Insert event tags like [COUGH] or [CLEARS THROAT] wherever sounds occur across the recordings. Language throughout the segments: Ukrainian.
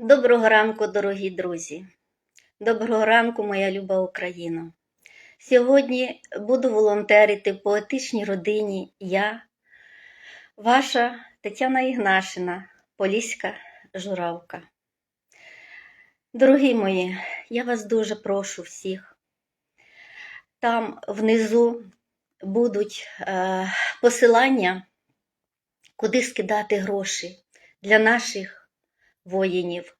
Доброго ранку, дорогі друзі. Доброго ранку, моя люба Україна. Сьогодні буду волонтерити в поетичній родині я, ваша Тетяна Ігнашина, Поліська Журавка. Дорогі мої, я вас дуже прошу всіх. Там внизу будуть е, посилання, куди скидати гроші для наших воїнів.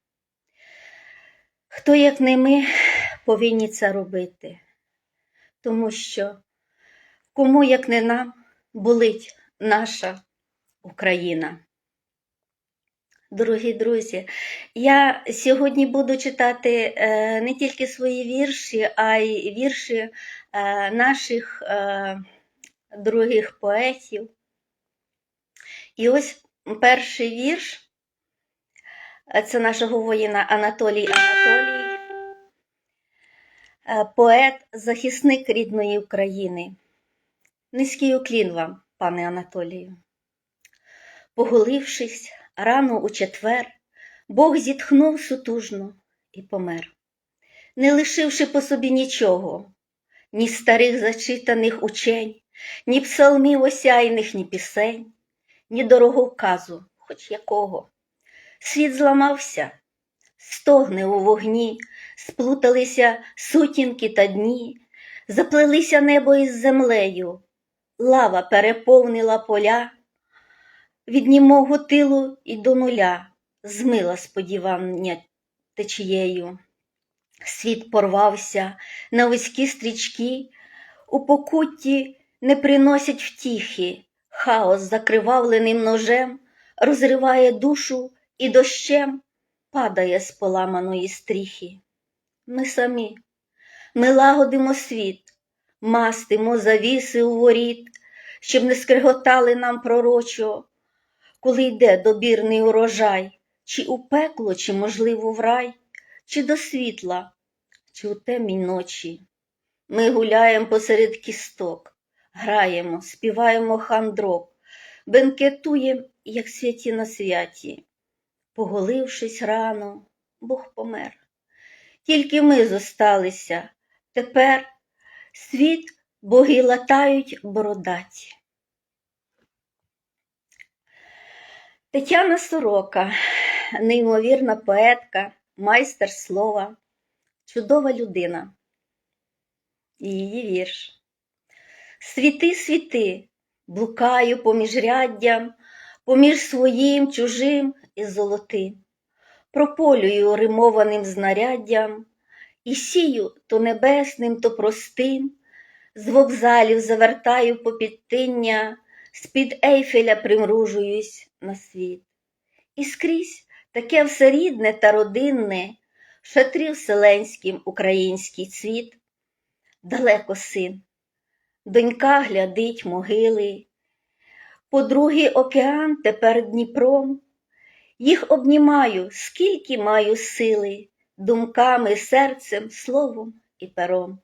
Хто, як не ми, повинні це робити, тому що кому, як не нам, болить наша Україна. Дорогі друзі, я сьогодні буду читати е, не тільки свої вірші, а й вірші е, наших е, других поетів. І ось перший вірш це нашого воїна Анатолій Анатолій, е, поет, захисник рідної України. Низький уклін вам, пане Анатолію. Поголившись рано у четвер, Бог зітхнув сутужно і помер, не лишивши по собі нічого, ні старих зачитаних учень, ні псалмів осяйних, ні пісень, ні дороговказу, хоч якого. Світ зламався, стогне у вогні, сплуталися сутінки та дні, заплелися небо із землею, лава переповнила поля, від німого тилу і до нуля змила сподівання течією. Світ порвався на вузькі стрічки, у покутті не приносять втіхи, хаос закривавленим ножем розриває душу і дощем падає з поламаної стріхи. Ми самі, ми лагодимо світ, мастимо завіси у воріт, щоб не скриготали нам пророчо, коли йде добірний урожай, чи у пекло, чи, можливо, в рай, чи до світла, чи у темній ночі. Ми гуляємо посеред кісток, граємо, співаємо хандрок, бенкетуєм, як святі на святі. Поголившись рано, Бог помер. Тільки ми зосталися. Тепер світ боги латають бородаті. Тетяна Сорока, неймовірна поетка, майстер слова, чудова людина. Її вірш. Світи, світи, блукаю поміж ряддям, поміж своїм, чужим і золотим, прополюю римованим знаряддям і сію то небесним, то простим, з вокзалів завертаю попідтиння, з-під ейфеля примружуюсь на світ. І скрізь таке все рідне та родинне, в шатрі вселенським український цвіт, далеко син, донька глядить могили. По другий океан тепер Дніпром. Їх обнімаю, скільки маю сили, думками, серцем, словом і пером.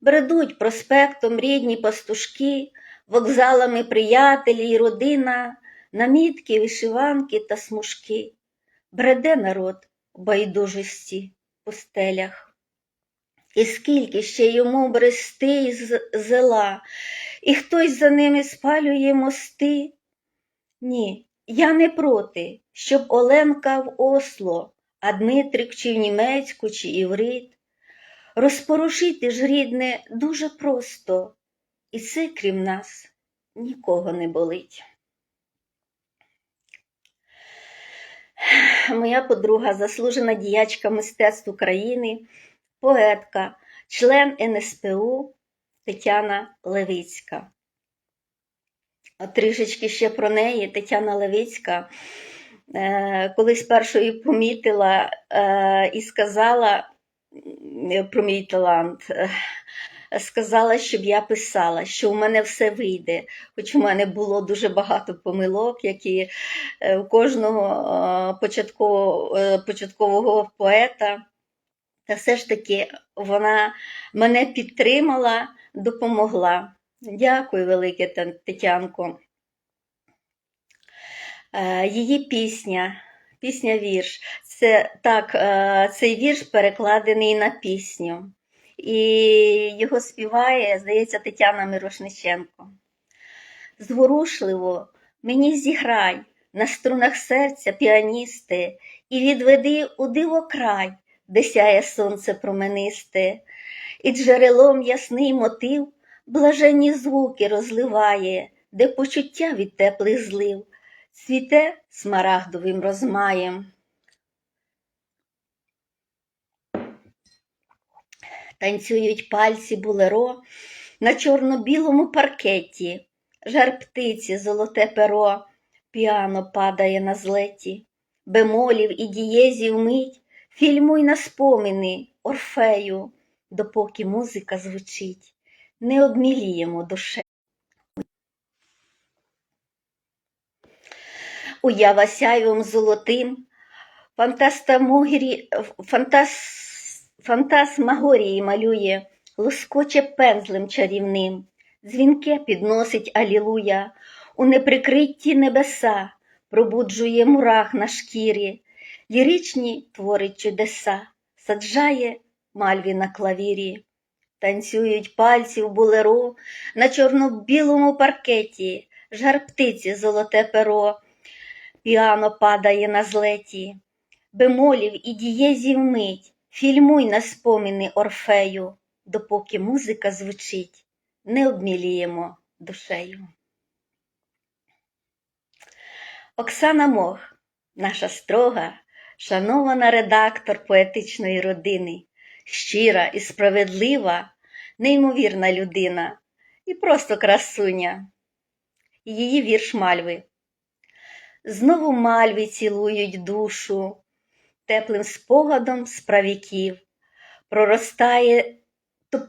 Бредуть проспектом рідні пастушки, вокзалами приятелі й родина, намітки, вишиванки та смужки. Бреде народ у байдужості по стелях. І скільки ще йому брести із зела, і хтось за ними спалює мости. Ні, я не проти, щоб Оленка в Осло, а Дмитрик чи в німецьку, чи іврит. Розпорушити ж рідне дуже просто, і це, крім нас, нікого не болить. Моя подруга, заслужена діячка мистецтв України, поетка, член НСПУ Тетяна Левицька. Трішечки ще про неї Тетяна Левицька колись першою помітила е, і сказала е, про мій талант. е, Сказала, щоб я писала, що у мене все вийде, хоч у мене було дуже багато помилок, які е, у кожного е, е, початкового поета. Та все ж таки вона мене підтримала, допомогла. Дякую, велике Тетянко. Е, Її пісня Пісня вірш. Це так, е, цей вірш перекладений на пісню. І його співає, здається, Тетяна Мирошниченко. Зворушливо мені зіграй на струнах серця піаністи і відведи у диво край, де сяє сонце променисте, і джерелом ясний мотив блаженні звуки розливає, де почуття від теплих злив цвіте смарагдовим розмаєм. Танцюють пальці булеро на чорно-білому паркеті, жар птиці, золоте перо, піано падає на злеті, бемолів і дієзів мить, фільмуй на спомини, орфею, допоки музика звучить, не обміліємо душе. Уява сяйвом золотим, фантас, фантасмагорії малює, лоскоче пензлем чарівним, дзвінке підносить алілуя, у неприкритті небеса, пробуджує мурах на шкірі, ліричні творить чудеса, саджає мальві на клавірі. Танцюють пальці в булеро на чорно-білому паркеті, жар птиці золоте перо, піано падає на злеті, бемолів і дієзів мить, фільмуй на спомини Орфею, допоки музика звучить, не обміліємо душею. Оксана Мох, наша строга, шанована редактор поетичної родини, щира і справедлива, неймовірна людина і просто красуня. Її вірш Мальви. Знову мальві цілують душу, теплим спогадом з правіків. Проростає то,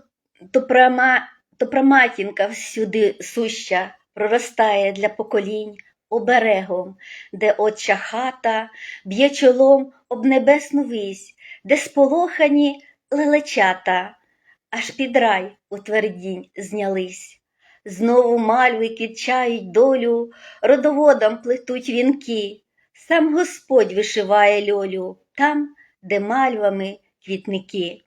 то, прама, то праматінка всюди суща, проростає для поколінь оберегом, де отча хата б'є чолом об небесну вісь, де сполохані лелечата, аж під рай у твердінь знялись. Знову мальви кітчають долю, родоводам плетуть вінки, сам Господь вишиває льолю там, де мальвами квітники.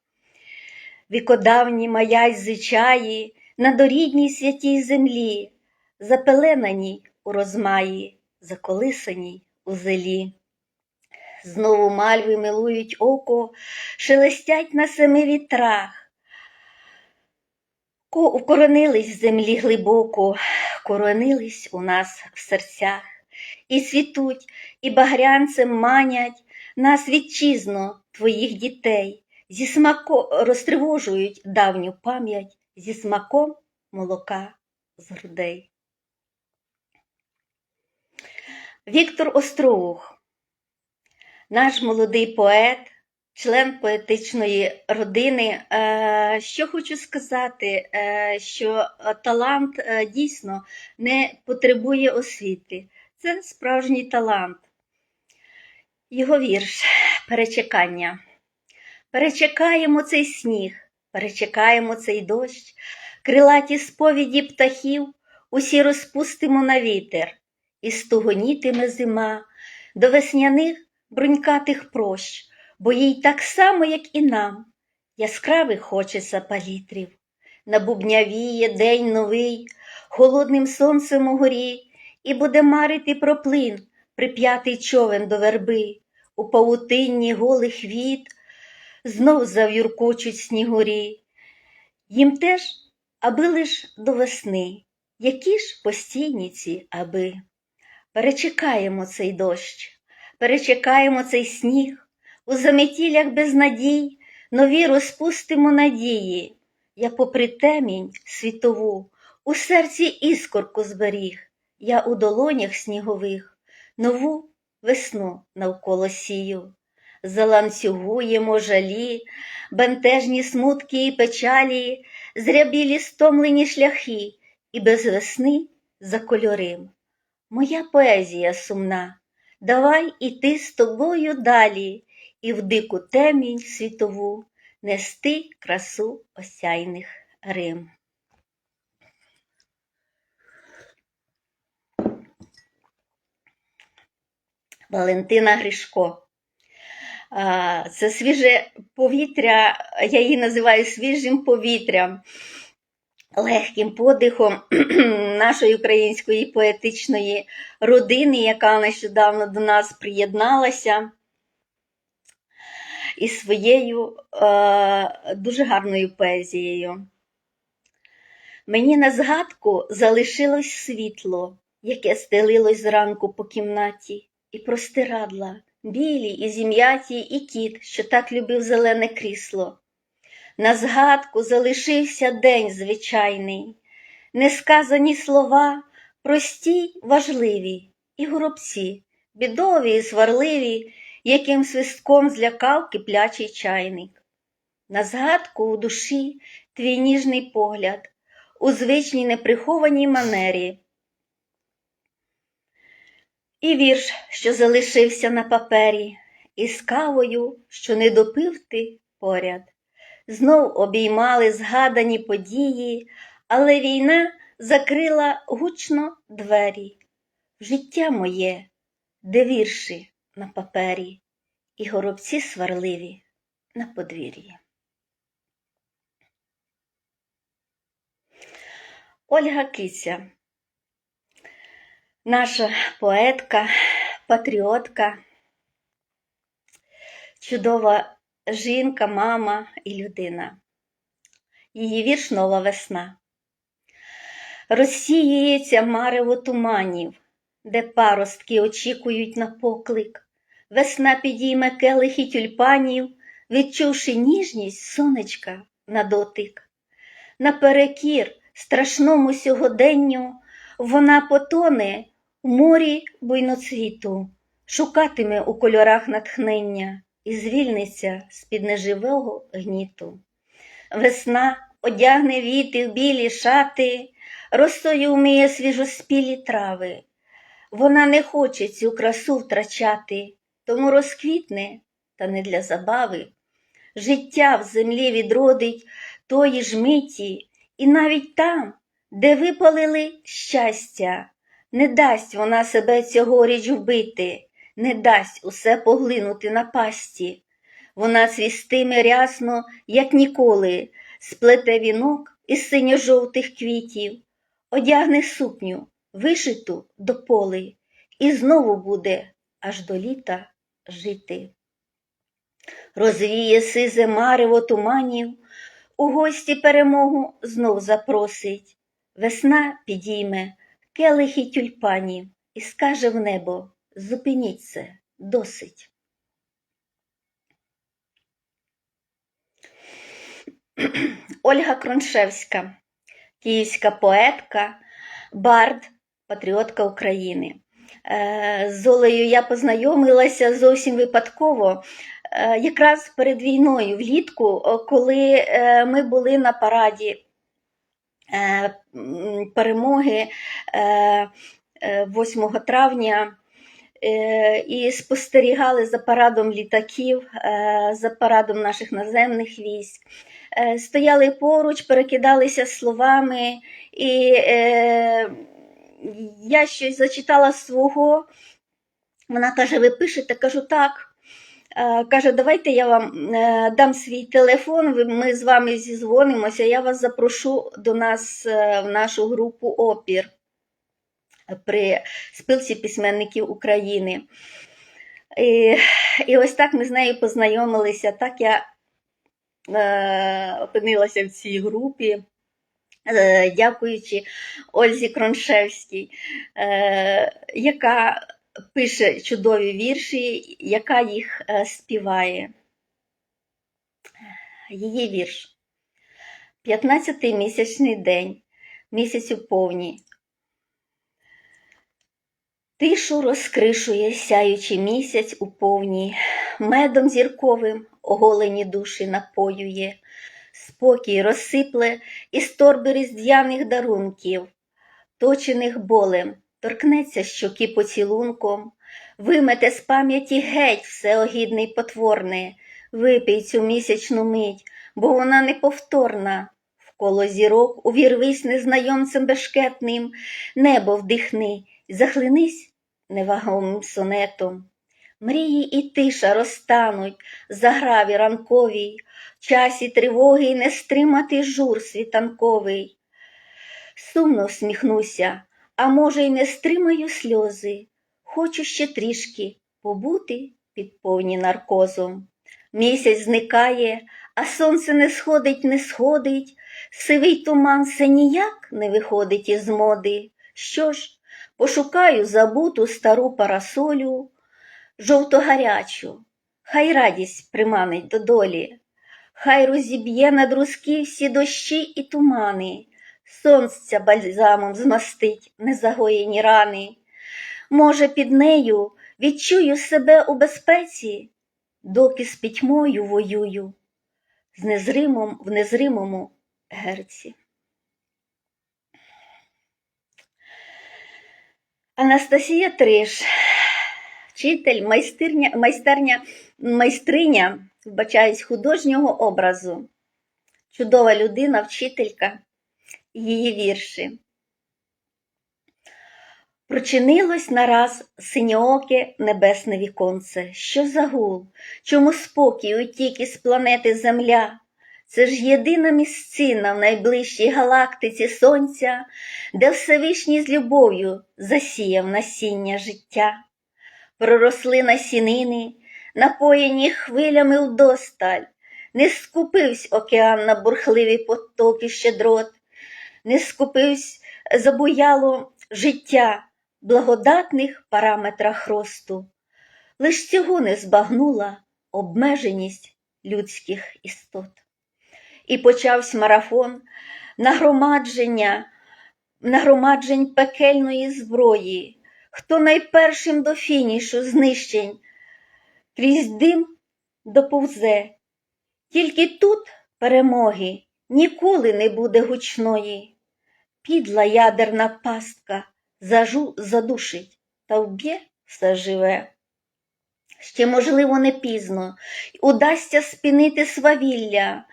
Вікодавні маять звичаї на дорідній святій землі, запеленаній у розмаї, заколисаній у зелі. Знову мальви милують око, шелестять на семи вітрах. Укоронились в землі глибоко, коронились у нас в серцях, і світуть, і багрянцем манять нас вітчизно твоїх дітей, зі смаком розтривожують давню пам'ять зі смаком молока з грудей. Віктор Остроух, наш молодий поет, член поетичної родини. Е, Що хочу сказати, е, що талант е, дійсно не потребує освіти. Це справжній талант. Його вірш перечекання. Перечекаємо цей сніг, перечекаємо цей дощ, крилаті сповіді птахів, усі розпустимо на вітер, і стугонітиме зима до весняних брунькатих прощ бо їй так само, як і нам, яскравих хочеться палітрів. Набубнявіє день новий, холодним сонцем у горі, і буде марити про плин, прип'ятий човен до верби, у павутинні голих віт, знов зав'юркочуть снігурі. Їм теж, аби лиш до весни, які ж постійні ці аби. Перечекаємо цей дощ, перечекаємо цей сніг. У заметілях без надій нові розпустимо надії, я попри темінь світову, у серці іскорку зберіг, я у долонях снігових, нову весну навколо сію. Заланцюгуємо жалі, бентежні смутки і печалі, зрябілі стомлені шляхи, і без весни за кольорим. Моя поезія сумна, давай іти з тобою далі і в дику темінь світову нести красу осяйних Рим. Валентина Гришко. Це свіже повітря, я її називаю свіжим повітрям, легким подихом [CLEARS THROAT] нашої української поетичної родини, яка нещодавно до нас приєдналася із своєю е, дуже гарною поезією. Мені на згадку залишилось світло, яке стелилось зранку по кімнаті, і простирадла, білі і зім'яті, і кіт, що так любив зелене крісло. На згадку залишився день звичайний, несказані слова, прості, важливі, і горобці, бідові і сварливі, яким свистком злякав киплячий чайник. На згадку у душі твій ніжний погляд, у звичній неприхованій манері. І вірш, що залишився на папері, і з кавою, що не допив ти поряд. Знов обіймали згадані події, але війна закрила гучно двері. Життя моє, де вірші на папері, і горобці сварливі на подвір'ї. Ольга Киця, наша поетка, патріотка, чудова жінка, мама і людина. Її вірш нова весна. Розсіюється марево туманів, де паростки очікують на поклик. Весна підійме келихи тюльпанів, відчувши ніжність сонечка на дотик. Наперекір страшному сьогоденню вона потоне в морі буйноцвіту, шукатиме у кольорах натхнення і звільниться з-під неживого гніту. Весна одягне віти в білі шати, росою вмиє свіжоспілі трави. Вона не хоче цю красу втрачати, тому розквітне, та не для забави. Життя в землі відродить тої ж миті, і навіть там, де випалили щастя, не дасть вона себе цьогоріч вбити, не дасть усе поглинути на пасті. Вона цвістиме рясно, як ніколи, сплете вінок із синьо-жовтих квітів, одягне сукню, вишиту до поли, і знову буде аж до літа жити. Розвіє сизе марево туманів, у гості перемогу знов запросить. Весна підійме келихи тюльпанів і скаже в небо Зупиніться, досить. [CLEARS THROAT] Ольга Кроншевська, київська поетка, бард, патріотка України. Е, З Олею я познайомилася зовсім випадково, е, якраз перед війною, влітку, коли е, ми були на параді перемоги 8 травня. І спостерігали за парадом літаків, за парадом наших наземних військ. Стояли поруч, перекидалися словами, і я щось зачитала свого. Вона каже: Ви пишете? Кажу, так. Е, каже, давайте я вам е, дам свій телефон, ми з вами зізвонимося, я вас запрошу до нас е, в нашу групу опір при спілці письменників України. І, і ось так ми з нею познайомилися. Так я е, опинилася в цій групі, дякуючи Ользі Кроншевській, е, яка пише чудові вірші, яка їх е, співає. Її вірш. 15-й місячний день, місяцю повні. Тишу розкришує сяючий місяць у повні, медом зірковим оголені душі напоює, спокій розсипле із торби різдвяних дарунків, точених болем, торкнеться щоки поцілунком, вимете з пам'яті геть все огідне й потворне, випий цю місячну мить, бо вона неповторна. Вколо зірок увірвись незнайомцем бешкетним, небо вдихни, захлинись невагомим сонетом, Мрії і тиша розтануть заграві ранковій, в часі тривоги не стримати жур світанковий. Сумно всміхнуся, а може, й не стримаю сльози. Хочу ще трішки побути під повні наркозом. Місяць зникає, а сонце не сходить, не сходить, сивий туман все ніяк не виходить із моди. Що ж, пошукаю забуту стару парасолю, жовто-гарячу, хай радість приманить до долі, хай розіб'є на друзки всі дощі і тумани, сонця бальзамом змастить незагоєні рани. Може, під нею відчую себе у безпеці, доки з пітьмою воюю, з незримом в незримому герці. Анастасія Триш, вчитель, майстерня, майстерня, майстриня, вбачаюсь, художнього образу, чудова людина, вчителька, її вірші. Прочинилось нараз синьооке небесне віконце. Що за гул? Чому спокій утік із планети Земля? Це ж єдина місцина в найближчій галактиці Сонця, де Всевишній з любов'ю засіяв насіння життя. Проросли насінини, напоєні хвилями вдосталь, не скупивсь океан на бурхливі потоки щедрот, не скупивсь забуяло життя благодатних параметрах росту. Лиш цього не збагнула обмеженість людських істот. І почався марафон нагромадження, нагромаджень пекельної зброї, хто найпершим до фінішу знищень крізь дим доповзе. Тільки тут перемоги ніколи не буде гучної. Підла ядерна пастка зажу, задушить та вб'є все живе. Ще, можливо, не пізно, удасться спінити свавілля,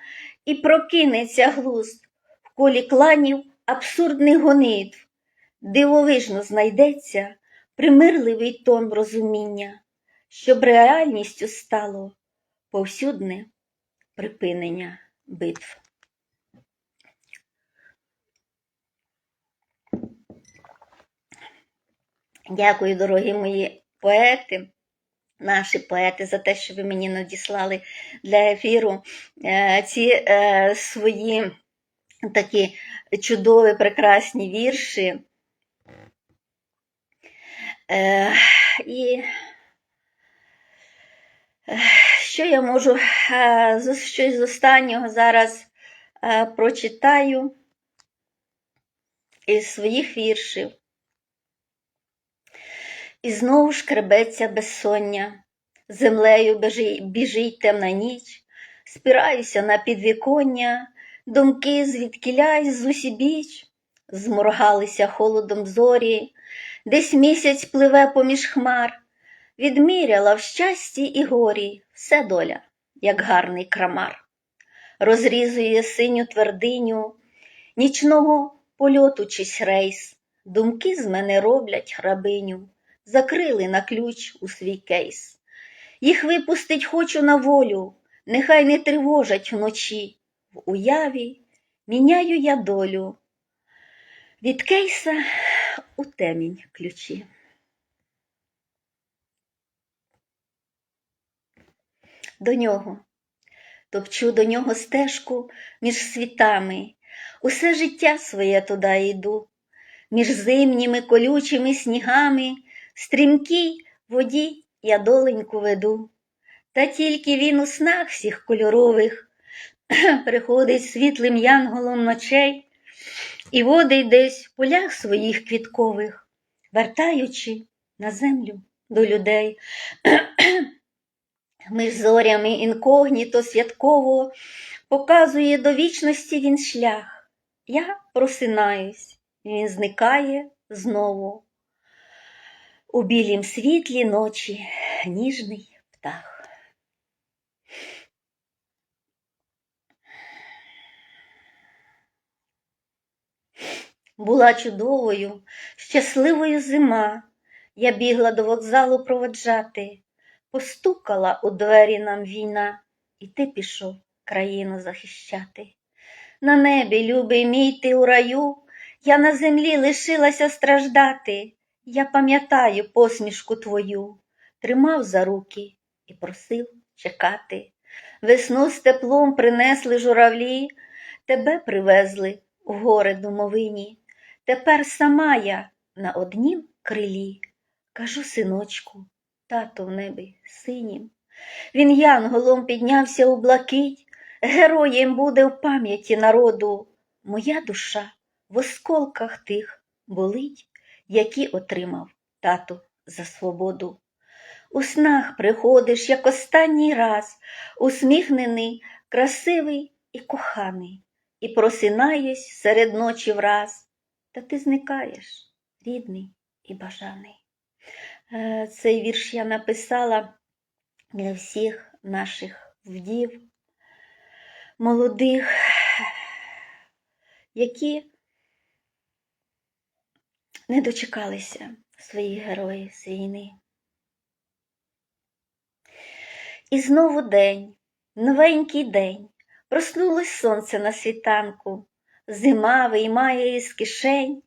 і прокинеться глузд в колі кланів абсурдних гонитв, дивовижно знайдеться примирливий тон розуміння, щоб реальністю стало повсюдне припинення битв. Дякую, дорогі мої поети, наші поети, за те, що ви мені надіслали для ефіру е, ці е, свої такі чудові, прекрасні вірші. Е, І що я можу е, щось з останнього зараз е, прочитаю із своїх віршів. І знову шкребеться безсоння, землею біжить темна ніч, спираюся на підвіконня, думки звідкілясь зусібіч, зморгалися холодом зорі, десь місяць пливе поміж хмар, відміряла в щасті і горі все доля, як гарний крамар, розрізує синю твердиню, нічного польоту чись рейс, думки з мене роблять грабиню закрили на ключ у свій кейс. Їх випустить хочу на волю, нехай не тривожать вночі. В уяві міняю я долю. Від кейса у темінь ключі. До нього, топчу до нього стежку між світами, усе життя своє туди йду, між зимніми колючими снігами стрімкій воді я доленьку веду, та тільки він у снах всіх кольорових [CLEARS THROAT] приходить світлим янголом ночей і водить десь в полях своїх квіткових, вертаючи на землю до людей. [CLEARS THROAT] Між зорями інкогніто святково показує до вічності він шлях. Я просинаюсь, він зникає знову. У білім світлі ночі ніжний птах. Була чудовою, щасливою зима. Я бігла до вокзалу проводжати. Постукала у двері нам війна, і ти пішов країну захищати. На небі, любий мій, ти у раю, я на землі лишилася страждати. Я пам'ятаю посмішку твою, тримав за руки і просив чекати. Весну з теплом принесли журавлі, тебе привезли в гори домовині. Тепер сама я на однім крилі. Кажу, синочку, тато в небі синім. Він янголом піднявся у блакить, героєм буде в пам'яті народу. Моя душа в осколках тих болить, які отримав тато за свободу. У снах приходиш, як останній раз, усміхнений, красивий і коханий, і просинаюсь серед ночі враз, та ти зникаєш, рідний і бажаний. Е, Цей вірш я написала для всіх наших вдів, молодих, які не дочекалися своїх героїв з війни. І знову день, новенький день, проснулось сонце на світанку, зима виймає із кишень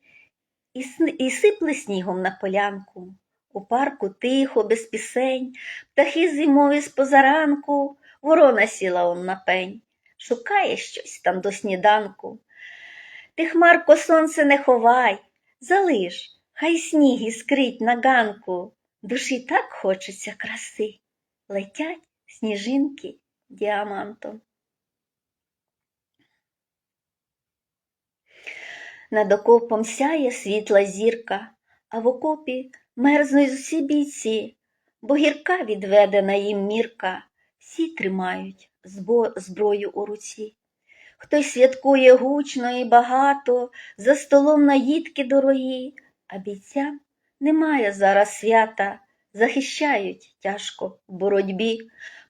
і сипле снігом на полянку. У парку тихо, без пісень, птахи зимові з позаранку, ворона сіла он на пень, шукає щось там до сніданку. Ти, хмарко, сонце не ховай, залиш, хай сніг іскрить на ганку. Душі так хочеться краси, летять сніжинки діамантом. Над окопом сяє світла зірка, а в окопі мерзнуть усі бійці, бо гірка відведена їм мірка, всі тримають зброю у руці. Хтось святкує гучно і багато, за столом наїдки дорогі, а бійцям немає зараз свята, захищають тяжко в боротьбі,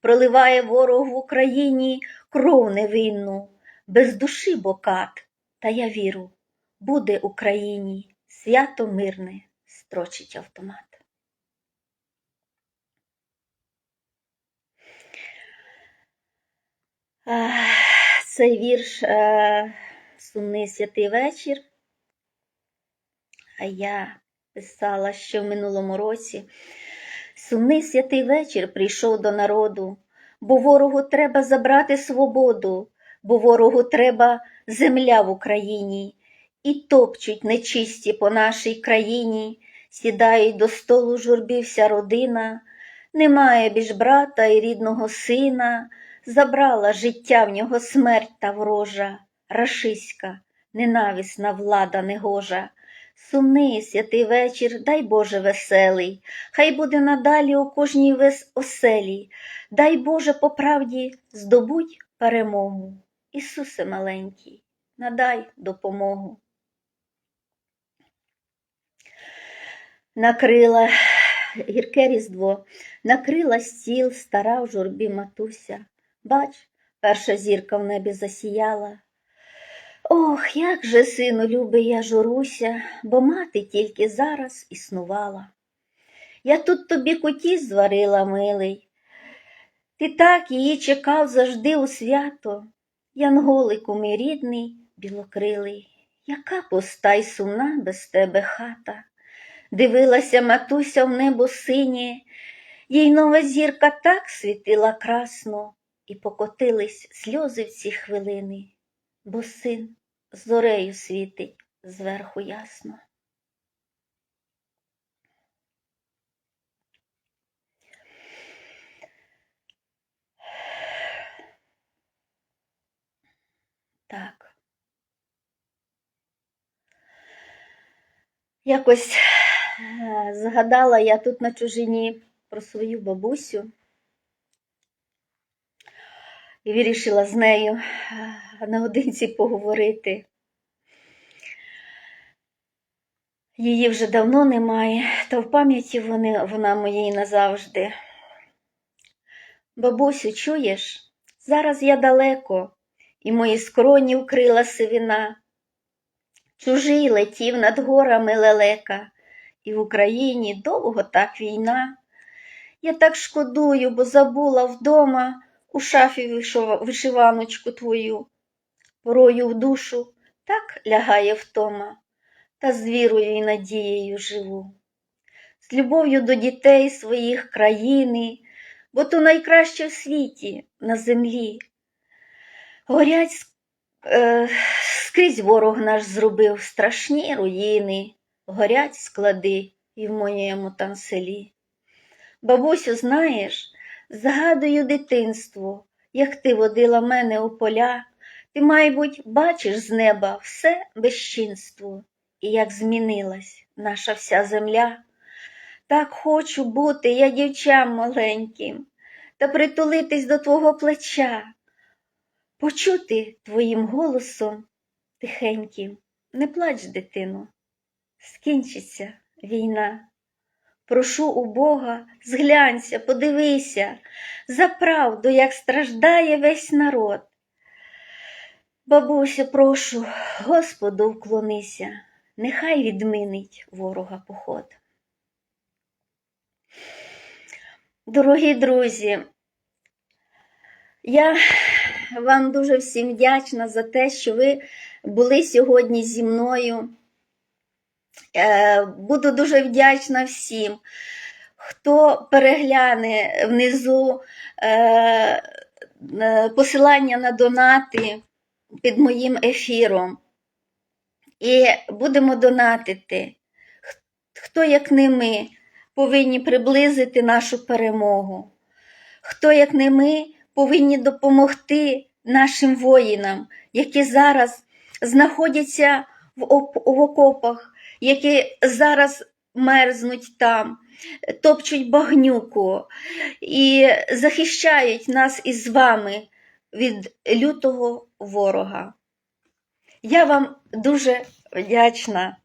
проливає ворог в Україні кров невинну, без душі бокат, та я віру, буде Україні свято мирне, строчить автомат. Цей вірш е, Сумний святий вечір. А я писала ще в минулому році. Сумний святий вечір прийшов до народу, бо ворогу треба забрати свободу, бо ворогу треба земля в Україні, і топчуть нечисті по нашій країні, сідають до столу журбі вся родина, немає більш брата і рідного сина, забрала життя в нього смерть та ворожа, рашиська, ненависна влада негожа. Сумний святий вечір, дай Боже веселий, хай буде надалі у кожній вес оселі, дай Боже по правді здобудь перемогу. Ісусе маленький, надай допомогу. Накрила гірке різдво, накрила стіл, стара в журбі матуся. Бач, перша зірка в небі засіяла. Ох, як же, сину, любий, я журуся, бо мати тільки зараз існувала. Я тут тобі куті зварила, милий. Ти так її чекав завжди у свято. Янголику мій рідний, білокрилий, яка пуста й сумна без тебе хата. Дивилася матуся в небо синє, їй нова зірка так світила красно, і покотились сльози в ці хвилини, бо син зорею світить зверху ясно. Так. Якось згадала я тут на чужині про свою бабусю і вирішила з нею е, наодинці поговорити. Її вже давно немає, та в пам'яті вона моєї назавжди. Бабусю, чуєш? Зараз я далеко, і мої скроні вкрила сивина. Чужий летів над горами лелека, і в Україні довго так війна. Я так шкодую, бо забула вдома у шафі вишиваночку твою. Порою в душу так лягає втома, та з вірою і надією живу. З любов'ю до дітей своїх країни, бо то найкраще в світі на землі. Горять е, скрізь ворог наш зробив страшні руїни, горять склади і в моєму там селі. Бабусю, знаєш, згадую дитинство, як ти водила мене у поля, ти, мабуть, бачиш з неба все безчинство, і як змінилась наша вся земля. Так хочу бути я дівчам маленьким, та притулитись до твого плеча, почути твоїм голосом тихеньким, не плач, дитино, скінчиться війна. Прошу у Бога, зглянься, подивися, за правду, як страждає весь народ. Бабусю, прошу, Господу вклонися, нехай відминить ворога поход. Дорогі друзі, я вам дуже всім вдячна за те, що ви були сьогодні зі мною. Е, Буду дуже вдячна всім, хто перегляне внизу е, е, посилання на донати під моїм ефіром. І будемо донатити. Хто, як не ми, повинні приблизити нашу перемогу. Хто, як не ми, повинні допомогти нашим воїнам, які зараз знаходяться в окопах, які зараз мерзнуть там, топчуть багнюку і захищають нас із вами від лютого ворога. Я вам дуже вдячна.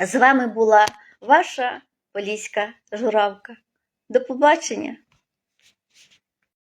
З вами була ваша Поліська журавка. До побачення!